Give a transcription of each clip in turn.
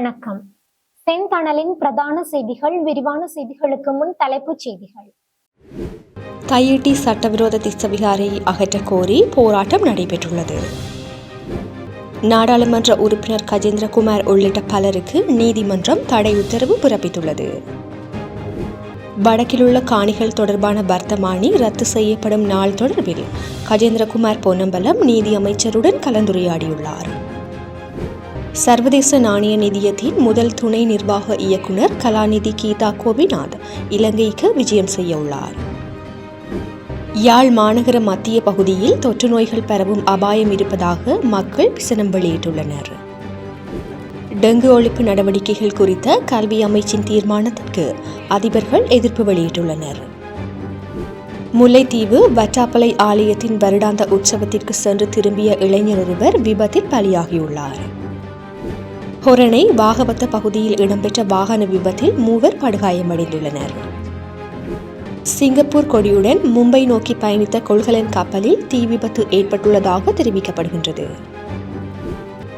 வணக்கம். செந்தணலின் பிரதான செய்திகள் விரிவான செய்திகளுக்கு முன் தலைப்புச் செய்திகள். தையிட்டி சட்டவிரோத திசவிகாரை அகற்றக் கோரி போராட்டம் நடைபெற்றுள்ளது. நாடாளுமன்ற உறுப்பினர் கஜேந்திரகுமார் உள்ளிட்ட பலருக்கு நீதிமன்றம் தடை உத்தரவு பிறப்பித்துள்ளது. வடக்கிலுள்ள காணிகள் தொடர்பான வர்த்தமானி ரத்து செய்யப்படும் நாள் தொடர்பில் கஜேந்திரகுமார் பொன்னம்பலம் நீதி அமைச்சருடன் கலந்துரையாடியுள்ளார். சர்வதேச நாணய நிதியத்தின் முதல் துணை நிர்வாக இயக்குனர் கலாநிதி கீதா கோபிநாத் இலங்கைக்கு விஜயம் செய்ய உள்ளார். யாழ் மாநகர மத்திய பகுதியில் தொற்று நோய்கள் பரவும் அபாயம் இருப்பதாக மக்கள் விசனம் வெளியிட்டுள்ளனர். டெங்கு ஒழிப்பு நடவடிக்கைகள் குறித்த கல்வி அமைச்சின் தீர்மானத்திற்கு அதிபர்கள் எதிர்ப்பு வெளியிட்டுள்ளனர். முல்லைத்தீவு வட்டாப்பளை ஆலயத்தின் வருடாந்த உற்சவத்திற்கு சென்று திரும்பிய இளைஞர் ஒருவர் விபத்தில் பலியாகியுள்ளார். ஹொரணை வாகவத்த பகுதியில் இடம்பெற்ற வாகன விபத்தில் மூவர் படுகாயமடைந்துள்ளனர். சிங்கப்பூர் கொடியுடன் மும்பை நோக்கி பயணித்த கொள்கலன் கப்பலில் தீ விபத்து ஏற்பட்டுள்ளதாக தெரிவிக்கப்படுகின்றது.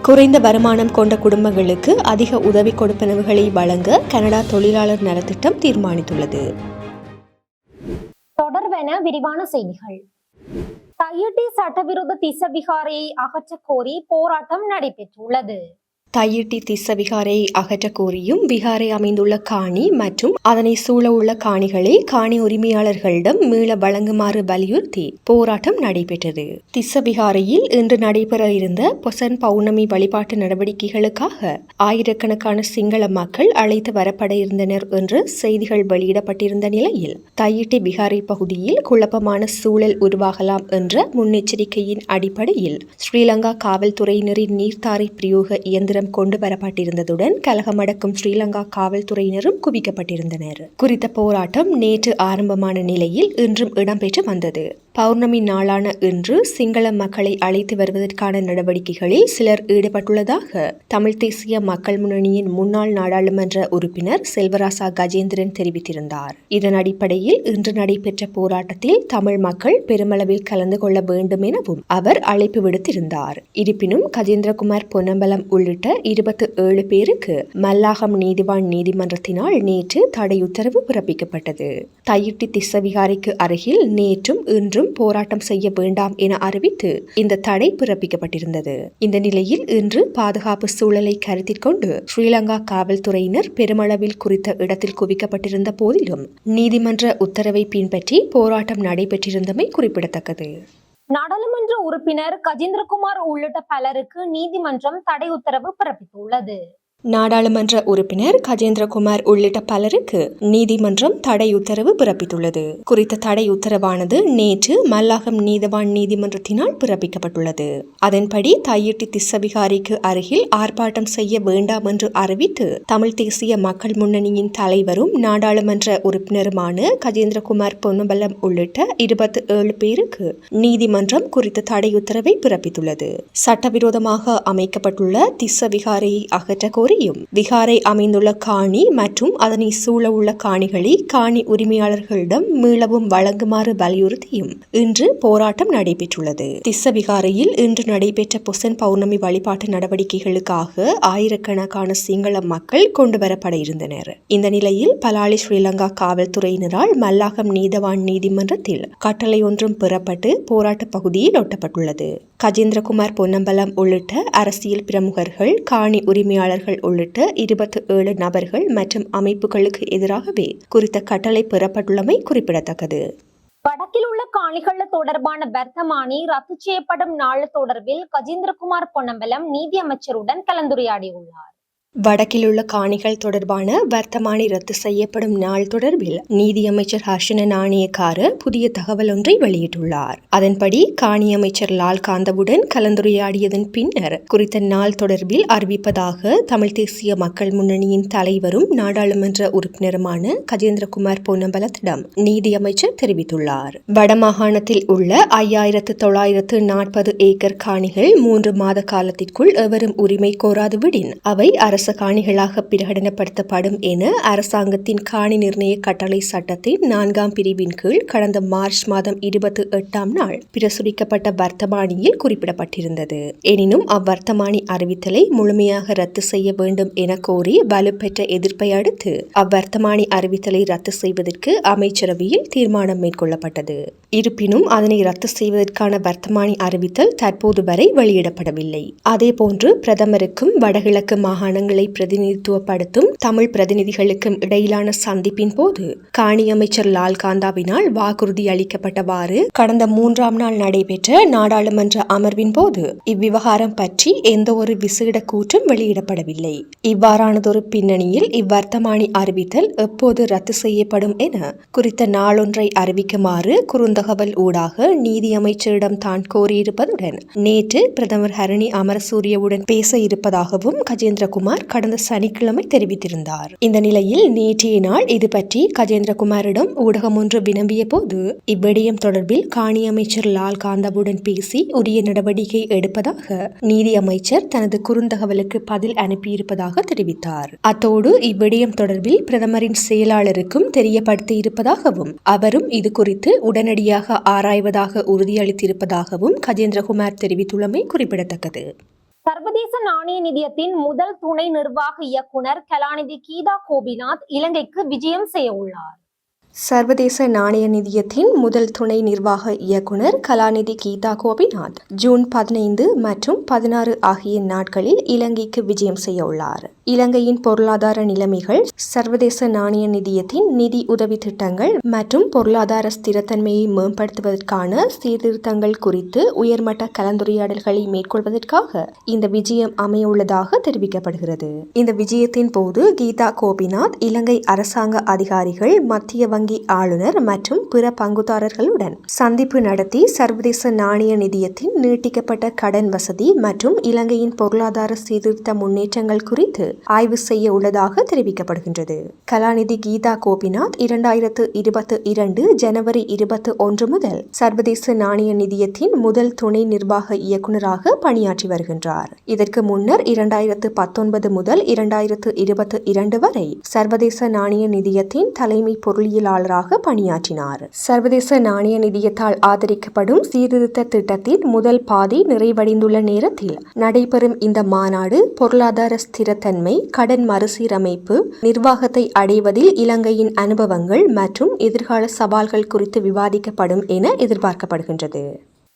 குறைந்த வருமானம் கொண்ட குடும்பங்களுக்கு அதிக உதவி கொடுப்பனவுகளை வழங்க கனடா தொழிலாளர் நலத்திட்டம் தீர்மானித்துள்ளது. தொடர்வென விரிவான செய்திகள். தையிட்டி சட்டவிரோத திசவிகாரையை அகற்றக் கோரி போராட்டம் நடைபெற்றுள்ளது. தையிட்டி திஸ்ஸ அகற்ற கோரியும் விகாரை அமைந்துள்ள காணி மற்றும் அதனை சூழ உள்ள காணிகளை காணி உரிமையாளர்களிடம் மீள வழங்குமாறு வலியுறுத்தி போராட்டம் நடைபெற்றது. திஸ்ஸ விகாரையில் இன்று நடைபெற இருந்த பொசன் பௌர்ணமி வழிபாட்டு நடவடிக்கைகளுக்காக ஆயிரக்கணக்கான சிங்கள மக்கள் அழைத்து வரப்பட இருந்தனர் என்று செய்திகள் வெளியிடப்பட்டிருந்த நிலையில் தையிட்டி விகாரை பகுதியில் குழப்பமான சூழல் உருவாகலாம் என்ற முன்னெச்சரிக்கையின் அடிப்படையில் ஸ்ரீலங்கா காவல்துறையினரின் நீர்த்தாரை பிரயோக இயந்திரம் கொண்டு வரப்பட்டிருந்ததுடன் கலகமடக்கும் ஸ்ரீலங்கா காவல்துறையினரும் குவிக்கப்பட்டிருந்தனர். குறித்த போராட்டம் நேற்று ஆரம்பமான நிலையில் இன்றும் இடம்பெற்று வந்தது. பௌர்ணமி நாளான இன்று சிங்கள மக்களை அழைத்து வருவதற்கான நடவடிக்கைகளில் சிலர் ஈடுபட்டுள்ளதாக தமிழ் தேசிய மக்கள் முன்னணியின் முன்னாள் நாடாளுமன்ற உறுப்பினர் செல்வராசா கஜேந்திரன் தெரிவித்திருந்தார். இதன் அடிப்படையில் இன்று நடைபெற்ற போராட்டத்தில் தமிழ் மக்கள் பெருமளவில் கலந்து கொள்ள வேண்டும் எனவும் அவர் அழைப்பு விடுத்திருந்தார். இருப்பினும் கஜேந்திரகுமார் பொன்னம்பலம் உள்ளிட்ட இருபத்தி ஏழு பேருக்கு மல்லாகம் நீதிவான் நீதிமன்றத்தினால் நேற்று தடை உத்தரவு பிறப்பிக்கப்பட்டது. தையிட்டி திசவிகாரிக்கு அருகில் நேற்றும் இன்றும் போராட்டம் செய்ய வேண்டாம் என அறிவித்து இந்த தடை பிறப்பிக்கப்பட்டிருந்தது. இந்த நிலையில் இன்று பாதுகாப்பு சூழலை கருத்தில் கொண்டு ஸ்ரீலங்கா காவல்துறையினர் பெருமளவில் குறித்த இடத்தில் குவிக்கப்பட்டிருந்த போதிலும் நீதிமன்ற உத்தரவை பின்பற்றி போராட்டம் நடைபெற்றிருந்தமை குறிப்பிடத்தக்கது. நாடாளுமன்ற உறுப்பினர் கஜேந்திரகுமார் உள்ளிட்ட பலருக்கு நீதிமன்றம் தடை உத்தரவு பிறப்பித்துள்ளது. நாடாளுமன்ற உறுப்பினர் கஜேந்திரகுமார் உள்ளிட்ட பலருக்கு நீதிமன்றம் தடை உத்தரவு பிறப்பித்துள்ளது. குறித்த தடை உத்தரவானது நேற்று மல்லாகம் நீதவான் நீதிமன்றத்தினால் பிறப்பிக்கப்பட்டுள்ளது. அதன்படி தையிட்டி திசவிகாரிக்கு அருகில் ஆர்ப்பாட்டம் செய்ய வேண்டாம் என்று அறிவித்து தமிழ் தேசிய மக்கள் முன்னணியின் தலைவரும் நாடாளுமன்ற உறுப்பினருமான கஜேந்திரகுமார் பொன்னம்பலம் உள்ளிட்ட இருபத்தி ஏழு பேருக்கு நீதிமன்றம் குறித்த தடை உத்தரவை பிறப்பித்துள்ளது. சட்டவிரோதமாக அமைக்கப்பட்டுள்ள திசவிகாரியை அகற்ற கோரி கோரியும் விகாரை அமைந்துள்ள காணி மற்றும் அதனை சூழ உள்ள காணிகளை காணி உரிமையாளர்களிடம் மீளவும் வழங்குமாறு வலியுறுத்தியும் இன்று போராட்டம் நடைபெற்றுள்ளது. திஸ்ஸ விகாரையில் இன்று நடைபெற்ற புசன் பௌர்ணமி வழிபாட்டு நடவடிக்கைகளுக்காக ஆயிரக்கணக்கான சிங்கள மக்கள் கொண்டுவரப்பட இருந்தனர். இந்த நிலையில் பலாலி ஸ்ரீலங்கா காவல்துறையினரால் மல்லாகம் நீதவான் நீதிமன்றத்தில் கட்டளை ஒன்றும் பெறப்பட்டு போராட்ட பகுதியில் ஒட்டப்பட்டுள்ளது கஜேந்திரகுமார் பொன்னம்பலம் உள்ளிட்ட அரசியல் பிரமுகர்கள் காணி உரிமையாளர்கள் உள்ளிட்ட இருபத்தி ஏழு நபர்கள் மற்றும் அமைப்புகளுக்கு எதிராகவே குறித்த கட்டளை பெறப்பட்டுள்ளமை குறிப்பிடத்தக்கது. வடக்கில் உள்ள காணிகள் தொடர்பான வர்த்தமானி ரத்து செய்யப்படும் நாள் தொடர்பில் கஜேந்திரகுமார் பொன்னம்பலம் நீதி அமைச்சருடன் கலந்துரையாடியுள்ளார். வடக்கில் உள்ள காணிகள் தொடர்பான வர்த்தமானி ரத்து செய்யப்படும் நாள் தொடர்பில் நீதியமைச்சர் ஹர்ஷன நாணயக்கார புதிய தகவல் ஒன்றை வெளியிட்டுள்ளார். அதன்படி காணி அமைச்சர் லால் காந்தவுடன் கலந்துரையாடியதன் பின்னர் குறித்த நாள் தொடர்பில் அறிவிப்பதாக தமிழ் தேசிய மக்கள் முன்னணியின் தலைவரும் நாடாளுமன்ற உறுப்பினருமான கஜேந்திரகுமார் பொன்னம்பலத்திடம் நீதியமைச்சர் தெரிவித்துள்ளார். வடமாகாணத்தில் உள்ள ஐயாயிரத்து தொள்ளாயிரத்து நாற்பது ஏக்கர் காணிகள் மூன்று மாத காலத்திற்குள் எவரும் உரிமை கோராது விடின் அவை அரசு அரச காணிகளாக பிரகடனப்படுத்தப்படும் என அரசாங்கத்தின் காணி நிர்ணய கட்டளை சட்டத்தின் நான்காம் பிரிவின் கீழ் கடந்த மார்ச் மாதம் இருபத்தி எட்டாம் நாள் பிரசுரிக்கப்பட்ட வர்த்தமானியில் குறிப்பிடப்பட்டிருந்தது. எனினும் அவ்வர்த்தமானி அறிவித்தலை முழுமையாக ரத்து செய்ய வேண்டும் என கோரி வலுப்பெற்ற எதிர்ப்பை அடுத்து அவ்வர்த்தமானி அறிவித்தலை ரத்து செய்வதற்கு அமைச்சரவையில் தீர்மானம் மேற்கொள்ளப்பட்டது. இருப்பினும் அதனை ரத்து செய்வதற்கான வர்த்தமானி அறிவித்தல் தற்போது வரை வெளியிடப்படவில்லை. அதேபோன்று பிரதமருக்கும் வடகிழக்கு மாகாணங்கள் பிரதிநிதித்துவப்படுத்தும் தமிழ் பிரதிநிதிகளுக்கும் இடையிலான சந்திப்பின் போது காணி அமைச்சர் லால் காந்தாவினால் வாக்குறுதி அளிக்கப்பட்டவாறு கடந்த மூன்றாம் நாள் நடைபெற்ற நாடாளுமன்ற அமர்வின் போது இவ்விவகாரம் பற்றி எந்த ஒரு விசேட கூற்றும் வெளியிடப்படவில்லை. இவ்வாறானதொரு பின்னணியில் இவ்வர்த்தமானி அறிவித்தல் எப்போது ரத்து செய்யப்படும் என குறித்த நாளொன்றை அறிவிக்குமாறு குறுந்தகவல் ஊடாக நீதி அமைச்சரிடம் தான் கோரியிருப்பதுடன் நேற்று பிரதமர் ஹரணி அமரசூரியவுடன் பேச இருப்பதாகவும் கஜேந்திரகுமார் கடந்த சனிக்கிழமை தெரிவித்திருந்தார். இந்த நிலையில் நேற்றைய நாள் இது பற்றி கஜேந்திரகுமாரிடம் ஊடகம் ஒன்று வினம்பிய போது இவ்விடயம் தொடர்பில் காணி அமைச்சர் லால் காந்தாவுடன் பேசி உரிய நடவடிக்கை எடுப்பதாக நீதி அமைச்சர் தனது குறுந்தகவலுக்கு பதில் அனுப்பியிருப்பதாக தெரிவித்தார். அத்தோடு இவ்விடயம் தொடர்பில் பிரதமரின் செயலாளருக்கும் தெரியப்படுத்தி இருப்பதாகவும் அவரும் இது குறித்து உடனடியாக ஆராய்வதாக உறுதியளித்திருப்பதாகவும் கஜேந்திரகுமார் தெரிவித்துள்ளமை குறிப்பிடத்தக்கது. சர்வதேச நாணய நிதியத்தின் முதல் துணை நிர்வாக இயக்குனர் கலாநிதி கீதா கோபிநாத் இலங்கைக்கு விஜயம் செய்ய உள்ளார். சர்வதேச நாணய நிதியத்தின் முதல் துணை நிர்வாக இயக்குனர் கலாநிதி கீதா கோபிநாத் ஜூன் பதினைந்து மற்றும் பதினாறு ஆகிய நாட்களில் இலங்கைக்கு விஜயம் செய்ய உள்ளார். இலங்கையின் பொருளாதார நிலைமைகள் சர்வதேச நாணய நிதியத்தின் நிதி உதவி திட்டங்கள் மற்றும் பொருளாதார ஸ்திரத்தன்மையை மேம்படுத்துவதற்கான சீர்திருத்தங்கள் குறித்து உயர்மட்ட கலந்துரையாடல்களை மேற்கொள்வதற்காக இந்த விஜயம் அமையவுள்ளதாக தெரிவிக்கப்படுகிறது. இந்த விஜயத்தின் போது கீதா கோபிநாத் இலங்கை அரசாங்க அதிகாரிகள் மத்திய வங்கி ஆளுநர் மற்றும் பிற பங்குதாரர்களுடன் சந்திப்பு நடத்தி சர்வதேச நாணய நிதியத்தின் நீட்டிக்கப்பட்ட கடன் வசதி மற்றும் இலங்கையின் பொருளாதார சீர்திருத்த முன்னேற்றங்கள் குறித்து ஆய்வு செய்ய உள்ளதாக தெரிவிக்கப்படுகின்றது. கலாநிதி கீதா கோபிநாத் இரண்டாயிரத்து இருபத்தி இரண்டு ஜனவரி இருபத்தி ஒன்று முதல் சர்வதேச நாணய நிதியத்தின் முதல் துணை நிர்வாக இயக்குநராக பணியாற்றி வருகின்றார். இதற்கு முன்னர் இரண்டாயிரத்து பத்தொன்பது முதல் இரண்டாயிரத்து இருபத்தி இரண்டு வரை சர்வதேச நாணய நிதியத்தின் தலைமை பொருளியலாளராக பணியாற்றினார். சர்வதேச நாணய நிதியத்தால் ஆதரிக்கப்படும் சீர்திருத்த திட்டத்தின் முதல் பாதி நிறைவடைந்துள்ள நேரத்தில் நடைபெறும் இந்த மாநாடு பொருளாதார ஸ்திரத்தன்மை கடன் மறுசீரமைப்பு நிர்வாகத்தை அடைவதில் இலங்கையின் அனுபவங்கள் மற்றும் எதிர்கால சவால்கள் குறித்து விவாதிக்கப்படும் என எதிர்பார்க்கப்படுகின்றது.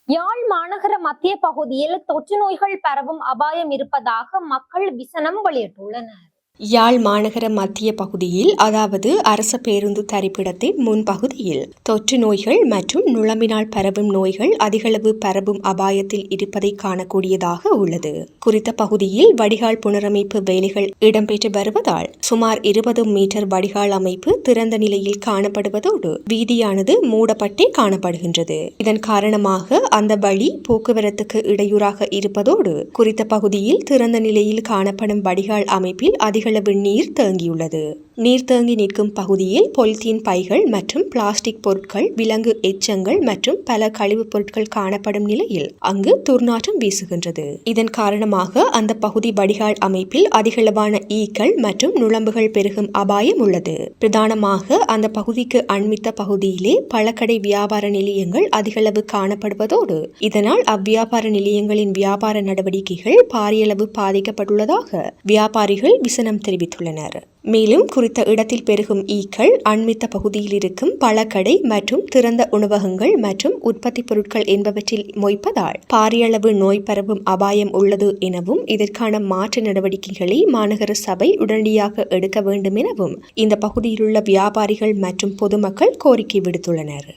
யாழ் மாநகர மத்திய பகுதியில் தொற்று நோய்கள் பரவும் அபாயம் இருப்பதாக மக்கள் விசனம் வெளியிட்டுள்ளனர். யாழ் மாநகர மத்திய பகுதியில் அதாவது அரச பேருந்து தரிப்பிடத்தின் முன்பகுதியில் தொற்று நோய்கள் மற்றும் நுழம்பினால் பரவும் நோய்கள் அதிகளவு பரவும் அபாயத்தில் இருப்பதை காணக்கூடியதாக உள்ளது. குறித்த பகுதியில் வடிகால் புனரமைப்பு வேலைகள் இடம்பெற்று வருவதால் சுமார் இருபது மீட்டர் வடிகால் அமைப்பு திறந்த நிலையில் காணப்படுவதோடு வீதியானது மூடப்பட்டே காணப்படுகின்றது. இதன் காரணமாக அந்த வழி போக்குவரத்துக்கு இடையூறாக இருப்பதோடு குறித்த பகுதியில் திறந்த நிலையில் காணப்படும் வடிகால் அமைப்பில் அதிக அதிகளவு நீர் தேங்கியுள்ளது. நீர் தேங்கி நிற்கும் பகுதியில் பொலித்தீன் பைகள் மற்றும் பிளாஸ்டிக் பொருட்கள் விலங்கு எச்சங்கள் மற்றும் பல கழிவுப் பொருட்கள் காணப்படும் நிலையில் அங்கு துர்நாற்றம் வீசுகின்றது. இதன் காரணமாக அந்த பகுதி வடிகால் அமைப்பில் அதிகளவான ஈக்கள் மற்றும் நுழம்புகள் பெருகும் அபாயம் உள்ளது. பிரதானமாக அந்த பகுதிக்கு அண்மித்த பகுதியிலே பழக்கடை வியாபார நிலையங்கள் அதிகளவு காணப்படுவதோடு இதனால் அவ்வியாபார நிலையங்களின் வியாபார நடவடிக்கைகள் பாரியளவு பாதிக்கப்பட்டுள்ளதாக வியாபாரிகள் விசனம் தெரிவித்துள்ளனர். மேலும் குறித்த இடத்தில் பெருகும் ஈக்கள் அண்மித்த பகுதியில் இருக்கும் பழக்கடை மற்றும் திறந்த உணவகங்கள் மற்றும் உற்பத்தி பொருட்கள் என்பவற்றில் மொய்ப்பதால் பாரியளவு நோய் பரவும் அபாயம் உள்ளது எனவும் இதற்கான மாற்று நடவடிக்கைகளை மாநகர சபை உடனடியாக எடுக்க வேண்டும் எனவும் இந்த பகுதியிலுள்ள வியாபாரிகள் மற்றும் பொதுமக்கள் கோரிக்கை விடுத்துள்ளனர்.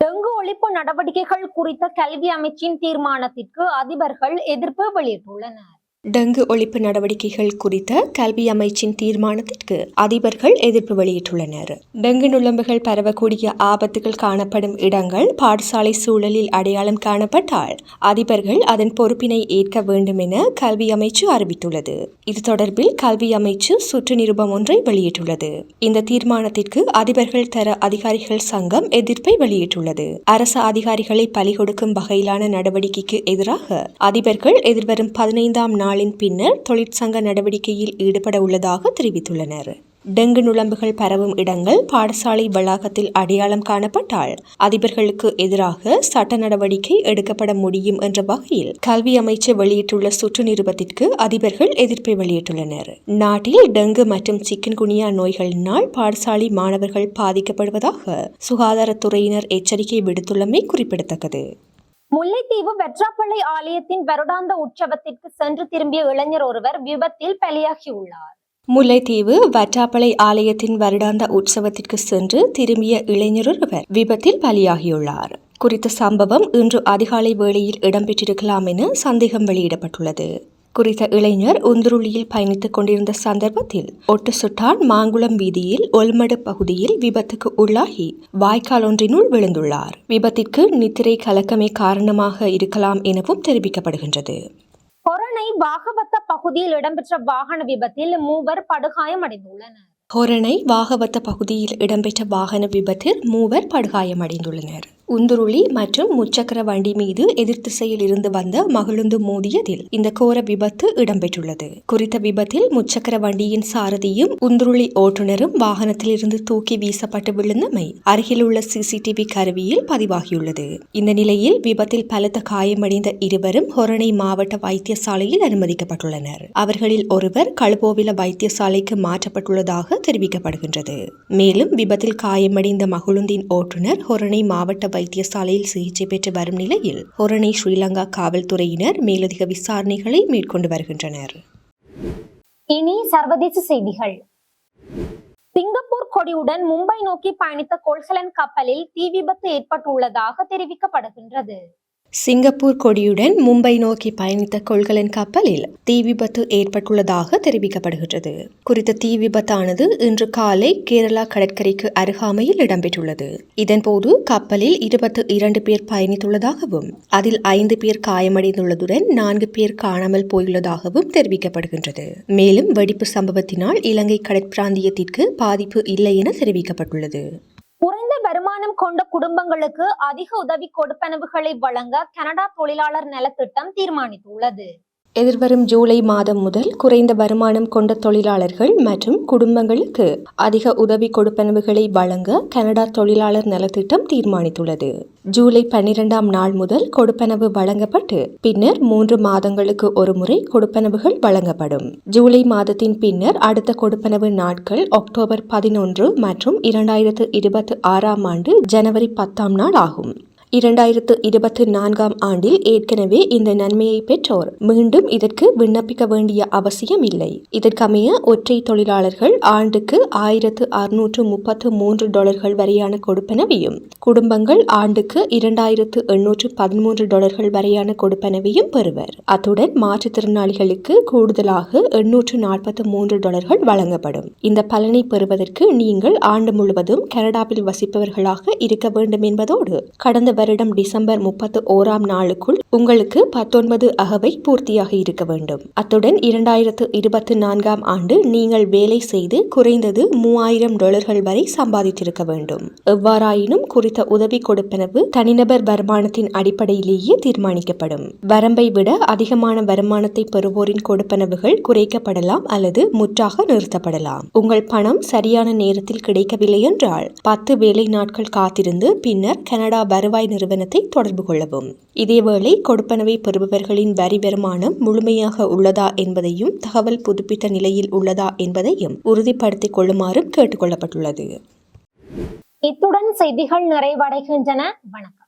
டெங்கு ஒழிப்பு நடவடிக்கைகள் குறித்த கல்வி அமைச்சின் தீர்மானத்திற்கு அதிபர்கள் எதிர்ப்பு வெளியிட்டுள்ளனர். டெங்கு ஒழிப்பு நடவடிக்கைகள் குறித்த கல்வி அமைச்சின் தீர்மானத்திற்கு அதிபர்கள் எதிர்ப்பு வெளியிட்டுள்ளனர். டெங்கு நுழம்புகள் பரவக்கூடிய ஆபத்துகள் காணப்படும் இடங்கள் பாடசாலை சூழலில் அடையாளம் காணப்பட்டால் அதிபர்கள் அதன் பொறுப்பினை ஏற்க வேண்டும் என கல்வி அமைச்சு அறிவித்துள்ளது. இது தொடர்பில் கல்வி அமைச்சு சுற்று நிருபம் ஒன்றை வெளியிட்டுள்ளது. இந்த தீர்மானத்திற்கு அதிபர்கள் தர அதிகாரிகள் சங்கம் எதிர்ப்பை வெளியிட்டுள்ளது. அரசு அதிகாரிகளை பலி கொடுக்கும் வகையிலான நடவடிக்கைக்கு எதிராக அதிபர்கள் எதிர்வரும் பதினைந்தாம் நாள் நாளின் பின்னர் தொழிற்சங்க நடவடிக்கையில் ஈடுபட உள்ளதாக தெரிவித்துள்ளனர். டெங்கு நுளம்புகள் பரவும் இடங்கள் பாடசாலை வளாகத்தில் அடையாளம் காணப்பட்டால் அதிபர்களுக்கு எதிராக சட்ட நடவடிக்கை எடுக்கப்பட முடியும் என்ற வகையில் கல்வி அமைச்சர் வெளியிட்டுள்ள சுற்று நிருபத்திற்கு அதிபர்கள் எதிர்ப்பை வெளியிட்டுள்ளனர். நாட்டில் டெங்கு மற்றும் சிக்கன்குனியா நோய்களினால் பாடசாலை மாணவர்கள் பாதிக்கப்படுவதாக சுகாதாரத்துறையினர் எச்சரிக்கை விடுத்துள்ளமை குறிப்பிடத்தக்கது. முல்லைத்தீவு வெற்றாப்பள்ளி ஆலயத்தின் வருடாந்த உற்சவத்திற்கு சென்று திரும்பிய இளைஞர் ஒருவர் விபத்தில் பலியாகியுள்ளார். முல்லைத்தீவு வற்றாப்பளை ஆலயத்தின் வருடாந்த உற்சவத்திற்கு சென்று திரும்பிய இளைஞரொருவர் விபத்தில் பலியாகியுள்ளார். குறித்த சம்பவம் இன்று அதிகாலை வேளையில் இடம்பெற்றிருக்கலாம் என சந்தேகம் வெளியிடப்பட்டுள்ளது. குறித்த இளைஞர் உந்துருளியில் பயணித்துக் கொண்டிருந்த சந்தர்ப்பத்தில் ஒட்டு சுட்டான் மாங்குளம் வீதியில் ஒல்மடு பகுதியில் விபத்துக்கு உள்ளாகி வாய்க்கால் ஒன்றினுள் விழுந்துள்ளார். விபத்திற்கு நித்திரை கலக்கமே காரணமாக இருக்கலாம் எனவும் தெரிவிக்கப்படுகின்றது. கொரோனை பாகவத்த பகுதியில் இடம்பெற்ற வாகன விபத்தில் மூவர் படுகாயமடைந்துள்ளனர். ஹொரணை வாகவத்த பகுதியில் இடம்பெற்ற வாகன விபத்தில் மூவர் படுகாயமடைந்துள்ளனர். உந்துருளி மற்றும் முச்சக்கர வண்டி மீது எதிர் திசையில் இருந்து வந்த மகிழுந்து மோதியதில் இந்த கோர விபத்து இடம்பெற்றுள்ளது. குறித்த விபத்தில் முச்சக்கர வண்டியின் சாரதியும் உந்துருளி ஓட்டுநரும் வாகனத்தில் இருந்து தூக்கி வீசப்பட்டு விழுந்தமை அருகிலுள்ள சிசிடிவி கருவியில் பதிவாகியுள்ளது. இந்த நிலையில் விபத்தில் பலத்த காயமடைந்த இருவரும் ஹொரணை மாவட்ட வைத்தியசாலையில் அனுமதிக்கப்பட்டுள்ளனர். அவர்களில் ஒருவர் கழுபோவில வைத்தியசாலைக்கு மாற்றப்பட்டுள்ளதாக தெரிவிக்கப்படுகின்றது. மேலும் விபத்தில் காயமடைந்த மகுழுந்தின் ஓட்டுநர் ஹொரணை மாவட்ட வைத்தியசாலையில் சிகிச்சை பெற்று வரும் நிலையில் ஹொரணை ஸ்ரீலங்கா காவல்துறையினர் மேலதிக விசாரணைகளை மேற்கொண்டு வருகின்றனர். இனி சர்வதேச செய்திகள். சிங்கப்பூர் கொடியுடன் மும்பை நோக்கி பயணித்த கொள்கலன் கப்பலில் தீ விபத்து ஏற்பட்டுள்ளதாக தெரிவிக்கப்படுகின்றது. சிங்கப்பூர் கொடியுடன் மும்பை நோக்கி பயணித்த கொள்கலன் கப்பலில் தீ விபத்து ஏற்பட்டுள்ளதாக தெரிவிக்கப்படுகின்றது. குறித்த தீ விபத்தானது இன்று காலை கேரளா கடற்கரைக்கு அருகாமையில் இடம்பெற்றுள்ளது. இதன்போது கப்பலில் இருபத்து இரண்டு பேர் பயணித்துள்ளதாகவும் அதில் ஐந்து பேர் காயமடைந்துள்ளதுடன் நான்கு பேர் காணாமல் போயுள்ளதாகவும் தெரிவிக்கப்படுகின்றது. மேலும் வெடிப்பு சம்பவத்தினால் இலங்கை கடற்பிராந்தியத்திற்கு பாதிப்பு இல்லை என தெரிவிக்கப்பட்டுள்ளது. குறைந்த வருமானம் கொண்ட குடும்பங்களுக்கு அதிக உதவி கொடுப்பனவுகளை வழங்க கனடா தொழிலாளர் நலத்திட்டம் தீர்மானித்துள்ளது. எதிர்வரும் ஜூலை மாதம் முதல் குறைந்த வருமானம் கொண்ட தொழிலாளர்கள் மற்றும் குடும்பங்களுக்கு அதிக உதவி கொடுப்பனவுகளை வழங்க கனடா தொழிலாளர் நலத்திட்டம் தீர்மானித்துள்ளது. ஜூலை பன்னிரெண்டாம் நாள் முதல் கொடுப்பனவு வழங்கப்பட்டு பின்னர் மூன்று மாதங்களுக்கு ஒருமுறை கொடுப்பனவுகள் வழங்கப்படும். ஜூலை மாதத்தின் பின்னர் அடுத்த கொடுப்பனவு நாட்கள் அக்டோபர் பதினொன்று மற்றும் இரண்டாயிரத்து இருபத்தி ஆறாம் ஆண்டு ஜனவரி பத்தாம் நாள் ஆகும். இரண்டாயிரத்து இருபத்தி நான்காம் ஆண்டில் ஏற்கனவே இந்த நன்மையை பெற்றோர் மீண்டும் இதற்கு விண்ணப்பிக்க வேண்டிய அவசியம் இல்லை இதற்கமைய ஒற்றை தொழிலாளர்கள் ஆண்டுக்கு ஆயிரத்து அறுநூற்று முப்பத்து மூன்று டாலர்கள் வரையான கொடுப்பனவையும் குடும்பங்கள் ஆண்டுக்கு இரண்டாயிரத்து எண்ணூற்று பதிமூன்று டாலர்கள் வரையான கொடுப்பனவையும் பெறுவர். அத்துடன் மாற்றுத்திறனாளிகளுக்கு கூடுதலாக எண்ணூற்று நாற்பத்து மூன்று டாலர்கள் வழங்கப்படும். இந்த பலனை பெறுவதற்கு நீங்கள் ஆண்டு முழுவதும் கனடாவில் வசிப்பவர்களாக இருக்க வேண்டும் என்பதோடு கடந்த வருடம் டிசம்பர் முப்பத்து ஓராம் நாளுக்குள் உங்களுக்கு பத்தொன்பது அகவை பூர்த்தியாக இருக்க வேண்டும். அத்துடன் இரண்டாயிரத்து இருபத்தி நான்காம் ஆண்டு நீங்கள் வேலை செய்து குறைந்தது மூவாயிரம் டாலர்கள் வரை சம்பாதித்திருக்க வேண்டும். எவ்வாறாயினும் குறித்த உதவி கொடுப்பனவு தனிநபர் வருமானத்தின் அடிப்படையிலேயே தீர்மானிக்கப்படும். வரம்பை விட அதிகமான வருமானத்தை பெறுவோரின் கொடுப்பனவுகள் குறைக்கப்படலாம் அல்லது முற்றாக நிறுத்தப்படலாம். உங்கள் பணம் சரியான நேரத்தில் கிடைக்கவில்லை என்றால் பத்து வேலை நாட்கள் காத்திருந்து பின்னர் கனடா வருவாய் நிறுவனத்தை தொடர்பு கொள்ளவும். இதேவேளை கொடுப்பனவை பெறுபவர்களின் வரி வருமானம் முழுமையாக உள்ளதா என்பதையும் தகவல் புதுப்பித்த நிலையில் உள்ளதா என்பதையும் உறுதிப்படுத்திக் கொள்ளுமாறும் கேட்டுக்கொள்ளப்பட்டுள்ளது இத்துடன் செய்திகள் நிறைவடைகின்றன. வணக்கம்.